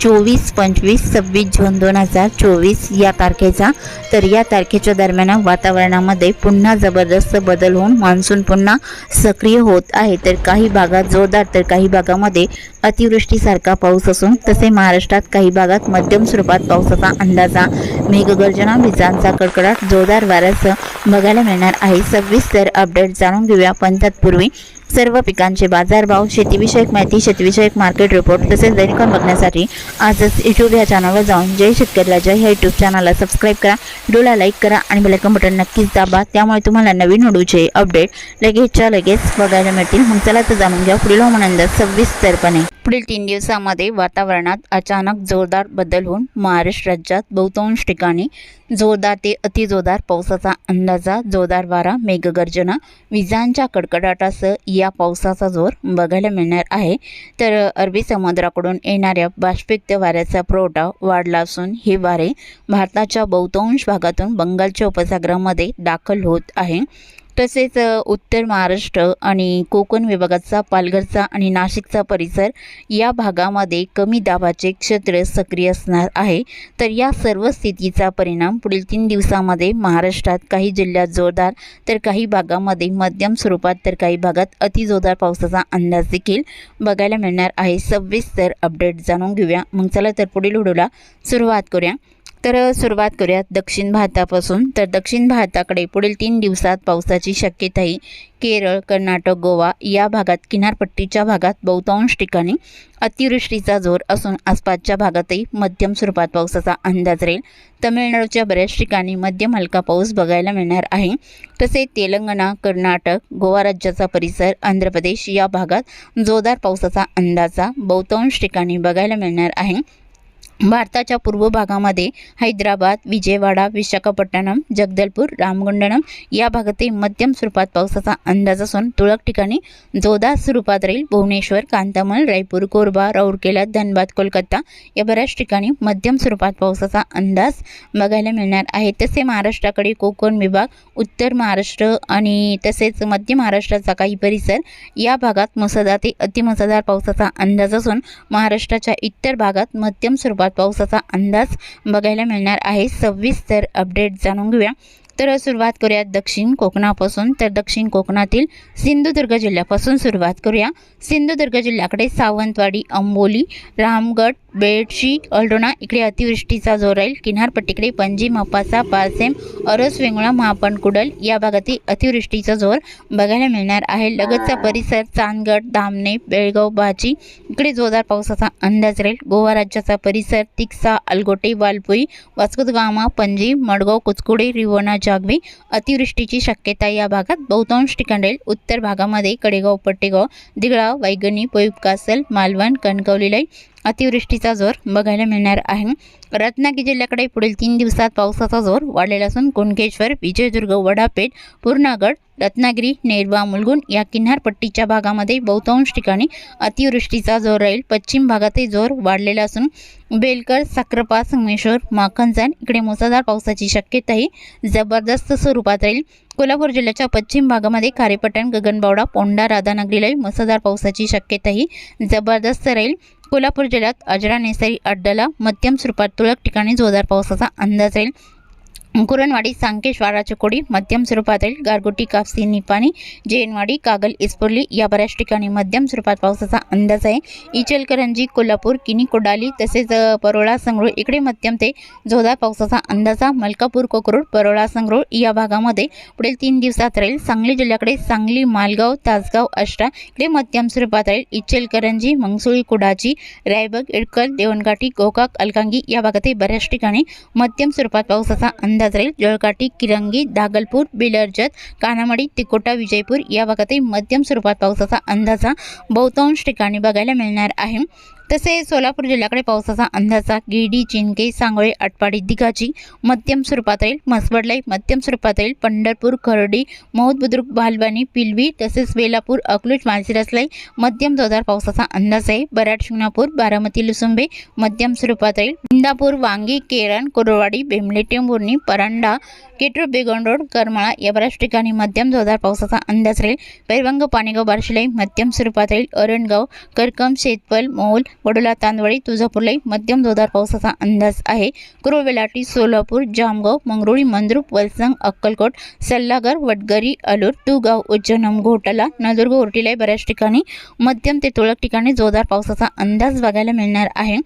चोवीस पंचवीस सव्वीस जून दोन हजार चोवीस या तारखेचा. तर या तारखेच्या दरम्यान वातावरणामध्ये पुन्हा जबरदस्त बदल होऊन मान्सून पुन्हा सक्रिय होत आहे. तर काही भागात जोरदार तर काही भागामध्ये अतिवृष्टीसारखा पाऊस असून तसे महाराष्ट्रात काही भागात मध्यम स्वरूपात पावसाचा अंदाजा मेघगर्जना विजांचा कडकडाट जोरदार वाऱ्यासह बघायला मिळणार आहे. सव्वीस तर अपडेट जाणून घेऊया. पण तत्पूर्वी सर्व पिकांचे बाजारभाव शेतीविषयक माहिती शेतीविषयक मार्केट रिपोर्ट तसेच दैनिकन बघण्यासाठी आजच यूट्यूब या चॅनलवर जाऊन जय शेतकऱ्याला जय. ह्या यूट्यूब चॅनलला सबस्क्राईब करा व्हिडिओला लाईक करा आणि बेलायकन बटन नक्कीच दाबा. त्यामुळे तुम्हाला नवीन व्हिडिओचे अपडेट लगेचच्या लगेच बघायला मिळतील. मग चला तर जाणून घ्या पुढील हवामान अंदाज सविस्तरपणे. पुढील तीन दिवसामध्ये वातावरणात अचानक जोरदार बदल होऊन महाराष्ट्र राज्यात बहुतांश ठिकाणी जोरदार ते अतिजोरदार पावसाचा अंदाजा जोरदार वारा मेघगर्जना विजांच्या कडकडाटासह या पावसाचा जोर बघायला मिळणार आहे. तर अरबी समुद्राकडून येणाऱ्या बाष्पिक्त वाऱ्याचा पुरवठा वाढला असून हे वारे भारताच्या बहुतांश भागातून बंगालच्या उपसागरामध्ये दाखल होत आहे. तसेच उत्तर महाराष्ट्र आणि कोकण विभागाचा पालघरचा आणि नाशिकचा परिसर या भागामध्ये कमी दाबाचे क्षेत्र सक्रिय असणार आहे. तर या सर्व स्थितीचा परिणाम पुढील तीन दिवसामध्ये महाराष्ट्रात काही जिल्ह्यात जोरदार तर काही भागामध्ये मध्यम स्वरूपात तर काही भागात अतिजोरदार पावसाचा अंदाज देखील बघायला मिळणार आहे. सविस्तर अपडेट जाणून घेऊया. मग चला तर पुढील व्हिडिओला सुरुवात करूया. तर सुरुवात करूयात दक्षिण भारतापासून. तर दक्षिण भारताकडे पुढील तीन दिवसात पावसाची शक्यता ही केरळ कर्नाटक गोवा या भागात किनारपट्टीच्या भागात बहुतांश ठिकाणी अतिवृष्टीचा जोर असून आसपासच्या भागातही मध्यम स्वरूपात पावसाचा अंदाज राहील. तमिळनाडूच्या बऱ्याच ठिकाणी मध्यम हलका पाऊस बघायला मिळणार आहे. तसेच तेलंगणा कर्नाटक गोवा राज्याचा परिसर आंध्र प्रदेश या भागात जोरदार पावसाचा अंदाजा बहुतांश ठिकाणी बघायला मिळणार आहे. भारताच्या पूर्व भागामध्ये हैदराबाद विजयवाडा विशाखापट्टणम जगदलपूर रामगुंडणम या भागातही मध्यम स्वरूपात पावसाचा अंदाज असून तुरळक ठिकाणी जोरदार स्वरूपात राहील. भुवनेश्वर कांतामल रायपूर कोरबा राऊरकेला धनबाद कोलकाता या बऱ्याच ठिकाणी मध्यम स्वरूपात पावसाचा अंदाज बघायला मिळणार आहे. तसे महाराष्ट्राकडे कोकण विभाग उत्तर महाराष्ट्र आणि तसेच मध्य महाराष्ट्राचा काही परिसर या भागात मुसळधार ते अतिमुसळधार पावसाचा अंदाज असून महाराष्ट्राच्या इतर भागात मध्यम स्वरूपात पावसाचा अंदाज बघायला मिळणार आहे. सविस्तर अपडेट जाणून घेऊया. तर सुरुवात करूया दक्षिण कोकणापासून. तर दक्षिण कोकणातील सिंधुदुर्ग जिल्ह्यापासून सुरुवात करूया. सिंधुदुर्ग जिल्ह्याकडे सावंतवाडी अंबोली रामगड बेडशी अल्डोणा इकडे अतिवृष्टीचा जोर राहील. किनारपट्टीकडे पणजी मापासा पारसेम अरस वेंगुळा महापणकुडल या भागातील अतिवृष्टीचा जोर बघायला मिळणार आहे. लगतचा परिसर चांदगड धामणे बेळगाव भाजी इकडे जोरदार पावसाचा अंदाज राहील. गोवा राज्याचा परिसर तिक्सा अलगोटे वालपुई वास्कोदगामा पणजी मडगाव कुचकुडे रिवणा जागवे. अतिवृष्टीची शक्यता या भागात बहुतांश ठिकाणी राहील उत्तर भागामध्ये कडेगाव पट्टेगाव दिगळाव वैगणी पोईप मालवण कणकवलीलाई अतिवृष्टीचा जोर बघायला मिळणार आहे. रत्नागिरी जिल्ह्याकडे पुढील तीन दिवसात पावसाचा जोर वाढलेला असून कुणकेश्वर विजयदुर्ग वडापेठ पूर्णागड रत्नागिरी नेरवा मुलगुण या किनारपट्टीच्या भागामध्ये बहुतांश ठिकाणी अतिवृष्टीचा जोर राहील. पश्चिम भागातही जोर वाढलेला असून बेलकर साक्रपा संगमेश्वर माखनजान इकडे मुसळधार पावसाची शक्यताही जबरदस्त स्वरूपात राहील. कोल्हापूर जिल्ह्याच्या पश्चिम भागामध्ये खारेपटण गगनबावडा पोंडा राधानगरीलाही मुसळधार पावसाची शक्यताही जबरदस्त राहील. कोल्हापूर जिल्ह्यात अजरा नेसरी अड्डाला मध्यम स्वरूपात तुरळक ठिकाणी जोरदार पावसाचा अंदाज राहील. कुरणवाडी सांकेश वाडाचकोडी मध्यम स्वरूपात राहील गारगोटी कापसी निपाणी जैनवाडी कागल इस्पोर्ली या बऱ्याच ठिकाणी मध्यम स्वरूपात पावसाचा अंदाज आहे. इचलकरंजी कोल्हापूर किनी कोडाली तसेच परोळा संगरूळ इकडे मध्यम ते जोरदार पावसाचा अंदाजा मलकापूर कोकरूड परोळा संगरूळ या भागामध्ये पुढील तीन दिवसात राहील. सांगली जिल्ह्याकडे सांगली मालगाव तासगाव अष्टा इकडे मध्यम स्वरूपात राहील. इचलकरंजी मंगसुळी कुडाची रायबग इडकल देवणगाठी गोकाक अलकांगी या भागातही बऱ्याच ठिकाणी मध्यम स्वरूपात पावसाचा अंदाज राहील जळकाठी किरंगी दागलपूर बिलर्जत कानामडी तिकोटा विजयपूर या भागातही मध्यम स्वरूपात पावसाचा अंदाजा बहुतांश ठिकाणी बघायला मिळणार आहे तसेच सोलापूर जिल्ह्याकडे पावसाचा अंदाजा गिरडी चिंके सांगोळे आटपाडी दिघाची मध्यम स्वरूपात राहील. म्हसवडलाई मध्यम स्वरूपात राहील. पंढरपूर खर्डी मौद बुद्रुक भालवानी पिलवी तसेच वेलापूर अकलूज मानसिरसलाई मध्यम जोरदार पावसाचा अंदाज आहे. बराड शिंगणापूर बारामती लुसुंबे मध्यम स्वरूपात राहील. इंदापूर वांगी केरण कुरवाडी बेमले टेंभुर्णी परांडा केटूर बेगोंड रोड करमाळा या बऱ्याच ठिकाणी मध्यम जोरदार पावसाचा अंदाज राहील. पैरवंग पाणीगाव बार्शीलाई मध्यम स्वरूपात राहील. अरणगाव करकम शेतपल मोल वडोला तांदवळी तुळजापूरलाई मध्यम जोरदार पावसाचा अंदाज आहे. कुरुवेलाटी सोलापूर जामगाव मंगरुळी मंद्रुप वलसंग अक्कलकोट सल्लागर वडगरी अलूर तुगाव उज्जैनम घोटाला नदुर्ग उर्टीलाई बऱ्याच ठिकाणी मध्यम ते तुरळक ठिकाणी जोरदार पावसाचा अंदाज बघायला मिळणार आहे.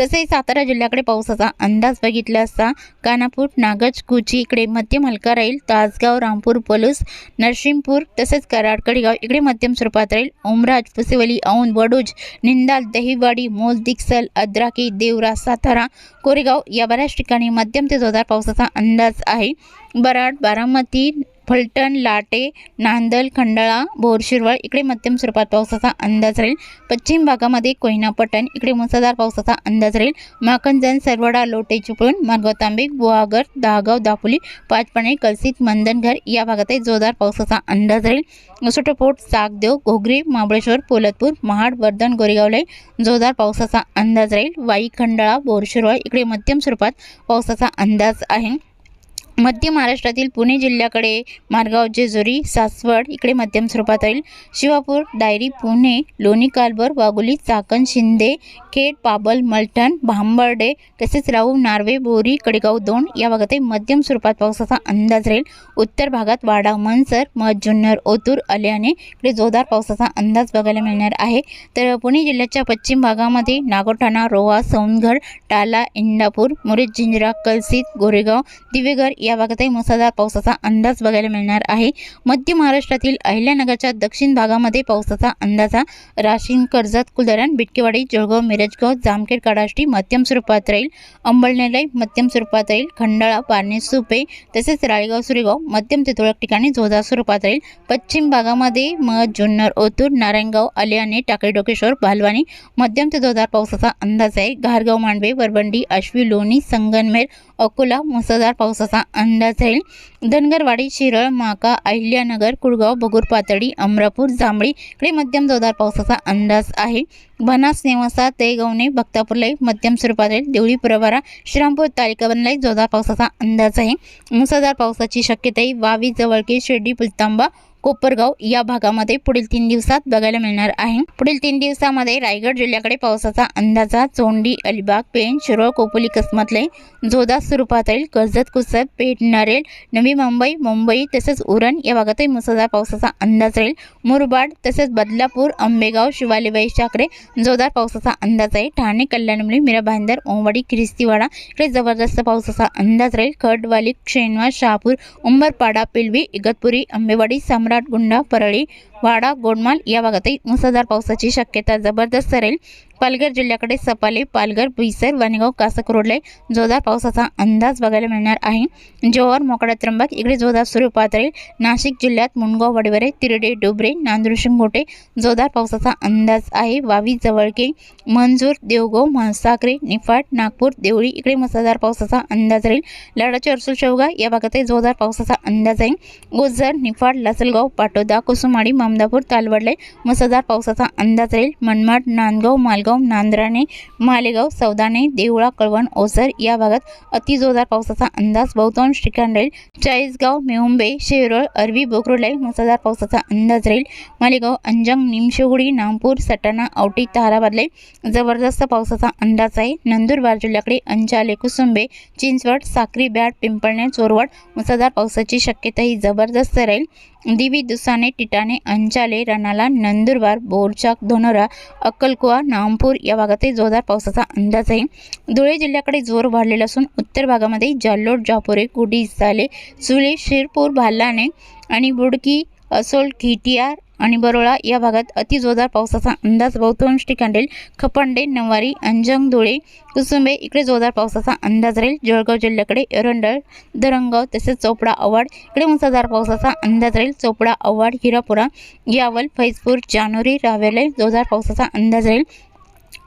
तसेच सातारा जिल्ह्याकडे पावसाचा अंदाज बघितला असता कानापूर नागज कुची इकडे मध्यम हलका राहील तासगाव रामपूर पलूस नरसिंहपूर तसेच कराड कडेगाव इकडे मध्यम स्वरूपात राहील ओमराज फुसेवली औंध वडूज निंदाल दहिवाडी मोल दिक्सल अद्राकी देवरा सातारा कोरेगाव या बऱ्याच ठिकाणी मध्यम ते जोरदार पावसाचा अंदाज आहे. बराड बारामती फलटण लाटे नांदल खंडाळा बोरशिरवळ इकडे मध्यम स्वरूपात पावसाचा अंदाज राहील. पश्चिम भागामध्ये कोयना पटण इकडे मुसळधार पावसाचा अंदाज राहील. माखंजन सरवडा लोटे चिपळूण मार्गाव तांबे गुहागर दहागाव दापोली पाचपणे कलसित मंदनघर या भागातही जोरदार पावसाचा अंदाज राहील. सुटपोट सागदेव घोगरी महाबळेश्वर पोलतपूर महाड वर्धन गोरेगावलाही जोरदार पावसाचा अंदाज राहील. वाई खंडाळा बोरशिरवळ इकडे मध्यम स्वरूपात पावसाचा अंदाज आहे. मध्य महाराष्ट्रातील पुणे जिल्ह्याकडे मारगाव जेजुरी सासवड इकडे मध्यम स्वरूपात राहील शिवापूर डायरी पुणे लोणी कालभर वाघोली चाकण शिंदे खेड पाबल मलठण भांबर्डे तसेच राऊ नार्वे बोरी कडेगाव दोन या भागातही मध्यम स्वरूपात पावसाचा अंदाज राहील. उत्तर भागात वाडा मनसर मध जुन्नर ओतूर अल्याने इकडे जोरदार पावसाचा अंदाज बघायला मिळणार आहे. तर पुणे जिल्ह्याच्या पश्चिम भागामध्ये नागोठाणा रोहा सौंदगड टाला इंदापूर मुरेज जिंजरा कलसित गोरेगाव दिवेघर या या भागातही मुसळधार पावसाचा अंदाज बघायला मिळणार आहे. मध्य महाराष्ट्रातील अहिल्यानगरच्या दक्षिण भागामध्ये पावसाचा अंदाजा राशीन कर्जत कुलधरण बिटकेवाडी जळगाव मिरजगाव जामखेड कडाष्टी मध्यम स्वरूपात राहील. अंबळनेलाई मध्यम स्वरूपात राहील. खंडाळा पारणे सुपे तसेच राळेगाव सुरेगाव मध्यम ते तुरळक ठिकाणी जोरदार स्वरूपात राहील. पश्चिम भागामध्ये मध जुन्नर ओतूर नारायणगाव आलियाने टाकळी डोकेश्वर भालवानी मध्यम ते जोरदार पावसाचा अंदाज आहे. घारगाव मांडवे वरबंडी आश्वी लोणी संगनमेर अकोला मुसळधार पावसाचा अंदाज राहील. धनगरवाडी शिरळ माका अहिल्यानगर कुळगाव बगूर पातळी अमरापूर जांभळी इकडे मध्यम जोरदार पावसाचा अंदाज आहे. बनास नेवासा तेगवणे भक्तापूरलाही मध्यम स्वरूपात राहील देवळी प्रवारा श्रीरामपूर तालिकावरलाही जोरदार पावसाचा अंदाज आहे. मुसळधार पावसाची शक्यताही वावी जवळके शिर्डी पुलतांबा कोपरगाव या भागामध्ये पुढील तीन दिवसात बघायला मिळणार आहे. पुढील तीन दिवसामध्ये रायगड जिल्ह्याकडे पावसाचा अंदाजा चोंडी अलिबाग पेण शिरोळ कोपोली कसमतले जोरदार स्वरूपात राहील कर्जत कुसत पेठ नरेल नवी मुंबई मुंबई तसेच उरण या भागातही मुसळधार पावसाचा अंदाज राहील. मुरबाड तसेच बदलापूर आंबेगाव शिवाली शाकडे जोरदार पावसाचा अंदाज आहे ठाणे कल्याणमुळे मीरा भांदर ओंवाडी ख्रिस्तीवाडा इकडे जबरदस्त पावसाचा अंदाज राहील. खडवाली शेनवा शहापूर उंबरपाडा पिलवी इगतपुरी आंबेवाडी सम्राट गुंडा परळी वाडा गोडमाल या भागातही मुसळधार पावसाची शक्यता जबरदस्त राहील. पालघर जिल्ह्याकडे सपाले पालघर भुईसर वनगाव कासकरोडले जोरदार पावसाचा अंदाज बघायला मिळणार आहे. जोहर मोकडा त्र्यंबक इकडे जोरदार स्वरूपात राहील नाशिक जिल्ह्यात मुंडगाव वडवरे तिरडे डोबरे नांदुर शिंगोटे जोरदार पावसाचा अंदाज आहे. वावी जवळके मंजूर देवगाव म्हसाकरे निफाड नागपूर देवळी इकडे मुसळधार पावसाचा अंदाज राहील. लाडाचे अर्सुल शेवगा या भागातही जोरदार पावसाचा अंदाज आहे. गोजर निफाड लासलगाव पाटोदा कुसुमाडी मामदापूर तालवडले मुसळधार पावसाचा अंदाज राहील. मनमाड नांदगाव मालगाव नांद्राणे मालेगाव सौदाणे देवळा कळवण ओसर या भागात अतिजोरदार पावसाचा अंदाज. बहुतांश ठिकाण राहील चाळीसगाव मेहुंबे शेरोळ अरबी बोकरोलाई मुसळधार पावसाचा अंदाज राहील. मालेगाव अंजंग निमशेगुडी नामपूर सटाणा औटी ताराबादले जबरदस्त पावसाचा अंदाज आहे. नंदुरबार जिल्ह्याकडे अंचाले कुसुंबे चिंचवड साक्री बॅट पिंपळणे चोरवड मुसळधार पावसाची शक्यताही जबरदस्त राहील. दिवी दुसाने टिटाणे अंचाले रणाला नंदुरबार बोरचाक धोनोरा अक्कलकुवा नामपूर या भागातही जोरदार पावसाचा अंदाज आहे. धुळे जिल्ह्याकडे जोर वाढलेला असून उत्तर भागामध्ये जाल्लोड जापोरे गुडी साले सुले शिरपूर भालाणे आणि बुडकी असोल खिटियार आणि बरोळा या भागात अतिजोरदार पावसाचा अंदाज. बहुतांश ठिकाणी राहील खपंडे नवारी अंजंग धुळे कुसुंबे. इकडे जोरदार पावसाचा अंदाज राहील. जळगाव जिल्ह्याकडे एरंडळ दरंगाव तसेच चोपडा आव्हाड. इकडे मुसळधार पावसाचा अंदाज राहील. चोपडा आव्हाड हिरापुरा यावल फैजपूर जानोरी रावेले. जोरदार पावसाचा अंदाज राहील.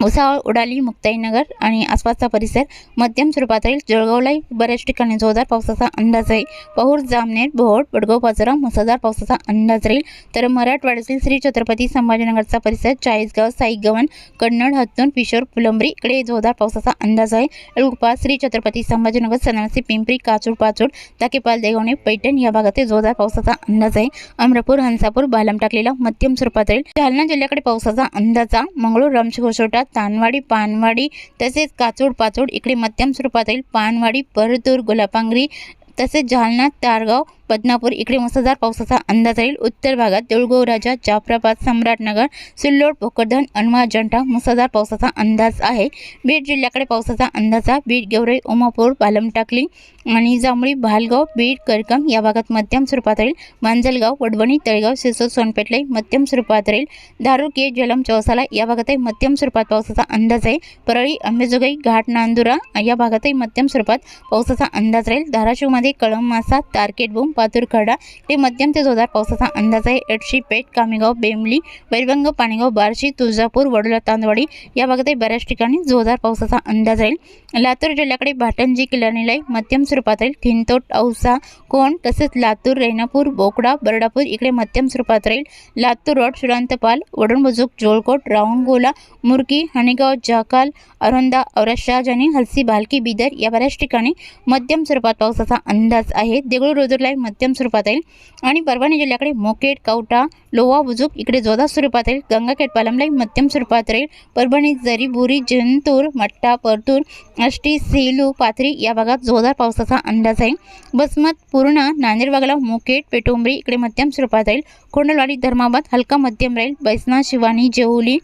भुसावळ उडाली मुक्ताईनगर आणि आसपासचा परिसर मध्यम स्वरूपात राहील जळगावलाही बऱ्याच ठिकाणी जोरदार पावसाचा अंदाज आहे. पहूर जामनेर भोड वडगाव पाचोरा मुसळधार पावसाचा अंदाज राहील. तर मराठवाड्यातील श्री छत्रपती संभाजीनगरचा परिसर चाळीसगाव साईगवन कन्नड हत्तून पिशोर फुलंबरी इकडे जोरदार पावसाचा अंदाज आहे. एळुपा श्री छत्रपती संभाजीनगर सनवासी पिंपरी काचूर पाचोड ताकेपाल देगवणे पैठण या भागातील जोरदार पावसाचा अंदाज आहे. अमरापूर हंसापूर बालम टाकलेला मध्यम स्वरूपात राहील. जालना जिल्ह्याकडे पावसाचा अंदाजा मंगळूर रमशघोषोटा तानवाडी पानवाडी तसेच काचोड पाचोड इकडे मध्यम स्वरूपात येईल पानवाडी परतूर गुलापांगरी तसेच जालना तारगाव बदनापूर इकडे मुसळधार पावसाचा अंदाज राहील. उत्तर भागात देऊळगाव राजा जाफराबाद सम्राटनगर सिल्लोड भोकरदन अनवा जंटा मुसळधार पावसाचा अंदाज आहे. बीड जिल्ह्याकडे पावसाचा अंदाज आहे. बीड गेवराई उमापूर पालमटाकली आणि जांभळी भालगाव बीड करकम या भागात मध्यम स्वरूपात राहील. मांजलगाव वडवणी तळेगाव सिसोद सोनपेटलाई मध्यम स्वरूपात राहील. दारुके जलम चौसाला या भागातही मध्यम स्वरूपात पावसाचा अंदाज आहे. परळी अंबेजोगाई घाट नांदुरा या भागातही मध्यम स्वरूपात पावसाचा अंदाज राहील. धाराशिवमध्ये कळम मासा तारकेट पातूर खडा हे मध्यम ते जोरदार पावसाचा अंदाज आहे. एडशी पेठ कामेगाव बेंबली बैरवंग पाणीगाव बार्शी तुळजापूर वडोला तांदवाडी या भागातही बऱ्याच ठिकाणी जोरदार पावसाचा अंदाज राहील. लातूर जिल्ह्याकडे भाटंजी किल्ल्यानीलाई मध्यम स्वरूपात राहील. खिंतोट औसा कोण तसेच लातूर रेणापूर बोकडा बरडापूर इकडे मध्यम स्वरूपात राहील. लातूर रोड शुरांतपाल वडणबुजूक जोळकोट रावणगोला मुरकी हणेगाव जाकाल अरोंदा औरशाजनी हलसी भालकी बिदर या बऱ्याच ठिकाणी मध्यम स्वरूपात पावसाचा अंदाज आहे. देगळूर रोजरलाई मध्यम स्वरूपात येईल. आणि परभणी जिल्ह्याकडे मोकेट कवटा लोवा बुजुक इकडे जोधा स्वरूपात येईल गंगाखेड पालमलाई मध्यम स्वरूपात राहील परभणी जरी बुरी जंतूर मट्टा परतूर आष्टी सेलू पाथरी या भागात जोरदार पावसाचा अंदाज आहे. बसमत पूर्णा नांदेडबागला मुकेट मोकेट पेटोंबरी इकडे मध्यम स्वरूपात राहील कोंडलवाडी धर्माबाद हलका मध्यम राहील बैसना शिवानी जेवली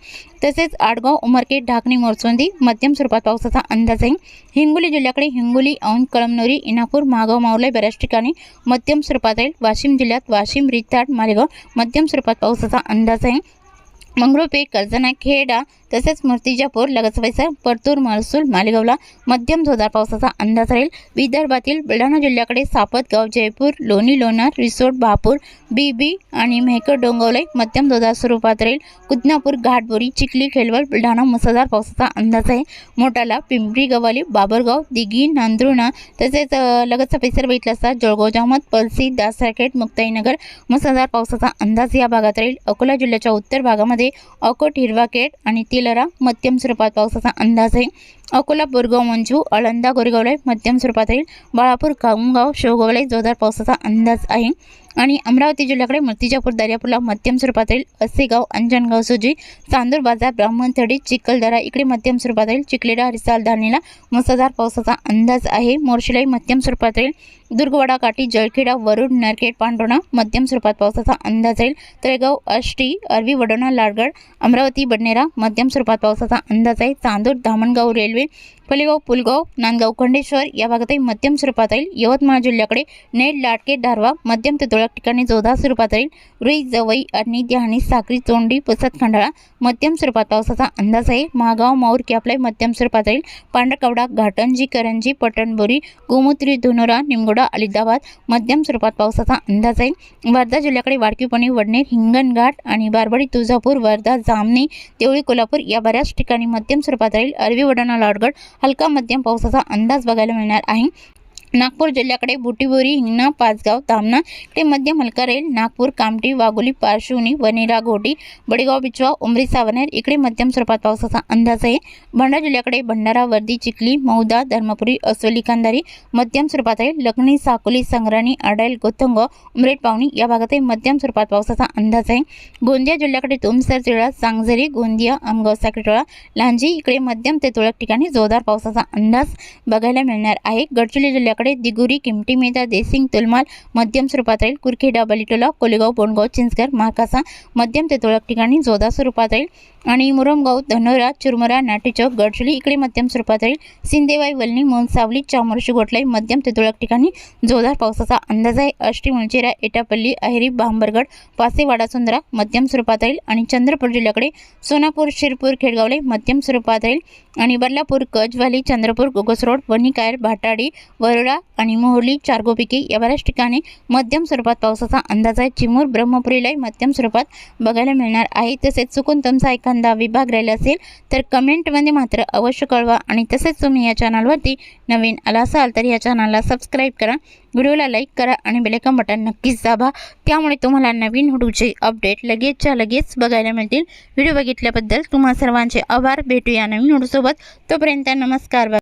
तसेच आडगाव उमरखेड ढाकणी मोरचोंदी मध्यम स्वरूपात पावसाचा अंदाज आहे. हिंगोली जिल्ह्याकडे हिंगोली औंध कळमनुरी इनापूर मागाव मावलाई बऱ्याच ठिकाणी मध्यम स्वरूपात राहील वाशिम जिल्ह्यात वाशिम रिताड मालेगाव मध्यम स्वरूपात पावसाचा अंदाज आहे. मंगळूरपेठ कर्जना खेडा तसेच मूर्तिजापूर लगत परिसर परतूर महसूल मालेगावला मध्यम जोरदार पावसाचा अंदाज राहील. विदर्भातील बुलढाणा जिल्ह्याकडे सापतगाव जयपूर लोणी लोणार रिसोड भापूर बीबी आणि मेहकर डोंगवलाई मध्यम जोरदार स्वरूपात राहील. कुदनापूर घाटबोरी चिखली खेलवल बुलढाणा मुसळधार पावसाचा अंदाज आहे. मोठाला पिंपरी गव्हाली बाबरगाव दिघी नांदुर्णा तसेच लगतचा परिसर बघितला असता जळगाव जामत पलसी दासराखेड मुक्ताईनगर मुसळधार पावसाचा अंदाज या भागात राहील. अकोला जिल्ह्याच्या उत्तर भागामध्ये अकोट हिरवाखेड आणि तिलरा मध्यम स्वरूपात पावसाचा अंदाज आहे. अकोला बोरगाव मंजू अळंदा गोरेगावला मध्यम स्वरूपात राहील. बाळापूर कामगाव शेवगावला जोरदार पावसाचा अंदाज आहे. आणि अमरावती जिल्ह्याकडे मूर्तिजापूर दर्यापूरला मध्यम स्वरूपात राहील. असेगाव अंजनगाव सुजी चांदूर बाजार ब्राह्मणथडी चिखलदरा इकडे मध्यम स्वरूपात राहील. चिखलेडा हरिसाल धारणीला मुसळधार पावसाचा अंदाज आहे. मोर्शीलाही मध्यम स्वरूपात राहील. दुर्गवाडा काठी जळखेडा वरुड नरखेड पांडोणा मध्यम स्वरूपात पावसाचा अंदाज राहील तळेगाव आष्टी अरवी वडोणा लाडगड अमरावती बडनेरा मध्यम स्वरूपात पावसाचा अंदाज आहे चांदूर धामणगाव रेल्वे फलेगाव पुलगाव नांदगाव खंडेश्वर या भागातही मध्यम स्वरूपात राहील यवतमाळ जिल्ह्याकडे नेड लाटके धारवा मध्यम ते तुरळक ठिकाणी जोधा स्वरूपात राहील रुई जवई अडणी द्याहाणी साखरी चोंडी पुसत खंडाळा मध्यम स्वरूपात पावसाचा अंदाज आहे महागाव माऊर कॅपलाय मध्यम स्वरूपात राहील पांढरकवडा घाटंजी करंजी पटणबोरी गोमुत्री धुनोरा निमगोडा अलिदाबाद मध्यम स्वरूपात पावसाचा अंदाज आहे. वर्धा जिल्ह्याकडे वाडकीपणे वडनेर हिंगणघाट आणि बारबडी तुळजापूर वर्धा जामणी देवळी कोल्हापूर या बऱ्याच ठिकाणी मध्यम स्वरूपात राहील. अरवी वडाणा लाडगड हलका मध्यम पावसाचा अंदाज बघायला मिळणार आहे. नागपूर जिल्ह्याकडे बुटीबोरी हिंगणा पाचगाव तामना इकडे मध्यम हलका राहील नागपूर कामठी वाघोली पारशिवनी वनेरा घोटी बडेगाव बिचवा उमरी सावनेर इकडे मध्यम स्वरूपात पावसाचा अंदाज आहे. भंडारा जिल्ह्याकडे भंडारा वर्दी चिखली मौदा धर्मपुरी अस्वली कांदारी मध्यम स्वरूपात आहे. लग्नी साकोली संग्राणी आडाईल गोतंग उमरेड पावणी या भागातही मध्यम स्वरूपात पावसाचा अंदाज आहे. गोंदिया जिल्ह्याकडे तुमसर तिळा सांगझरी गोंदिया आमगाव साखरेटोळा लांजी इकडे मध्यम ते तुळक ठिकाणी जोरदार पावसाचा अंदाज बघायला मिळणार आहे. गडचिरोली जिल्ह्याकडे दिगुरी किमटी मेदा देसिंग तुलमाल मध्यम स्वरूपात राहील कुरखेडा बलिटोला कोलेगाव बोंडगाव चिंचकर महाकासा मध्यम ते तुरळक ठिकाणी जोदा स्वरूपात राहील आणि मुरमगाव धनोरा चुरमुरा नाटेचौक गडचुली इकडे मध्यम स्वरूपात राहील सिंदेवाई वलनी मोनसावली चामोर्शी गोटलाई मध्यम ते तुरळक ठिकाणी जोरदार पावसाचा अंदाज आहे. अष्टी मुलचेरा एटापल्ली अहेरी भांबरगड पासेवाडा सुंदरा मध्यम स्वरूपात राहील आणि चंद्रपूर जिल्ह्याकडे सोनापूर शिरपूर खेडगावले मध्यम स्वरूपात राहील आणि बदलापूर कच चंद्रपूर गोगस रोड वणीकायर भाटाडी वरोडा आणि मोहर्ली चारगोपिके या बऱ्याच ठिकाणी मध्यम स्वरूपात पावसाचा अंदाज आहे. चिमूर ब्रह्मपुरीलाही मध्यम स्वरूपात बघायला मिळणार आहे. तसेच चुकून तुमचा ऐका धंदा विभाग राहिला असेल तर कमेंटमध्ये मात्र अवश्य कळवा आणि तसेच तुम्ही या चॅनलवरती नवीन आला असाल तर या चॅनलला सबस्क्राईब करा. व्हिडिओला लाईक करा आणि बेलेकन बटन नक्कीच दाबा. त्यामुळे तुम्हाला नवीन व्हिडिओचे अपडेट लगेचच्या लगेच बघायला मिळतील. व्हिडिओ बघितल्याबद्दल तुम्हा सर्वांचे आभार. भेटूया नवीन व्हिडिओसोबत. तोपर्यंत नमस्कार.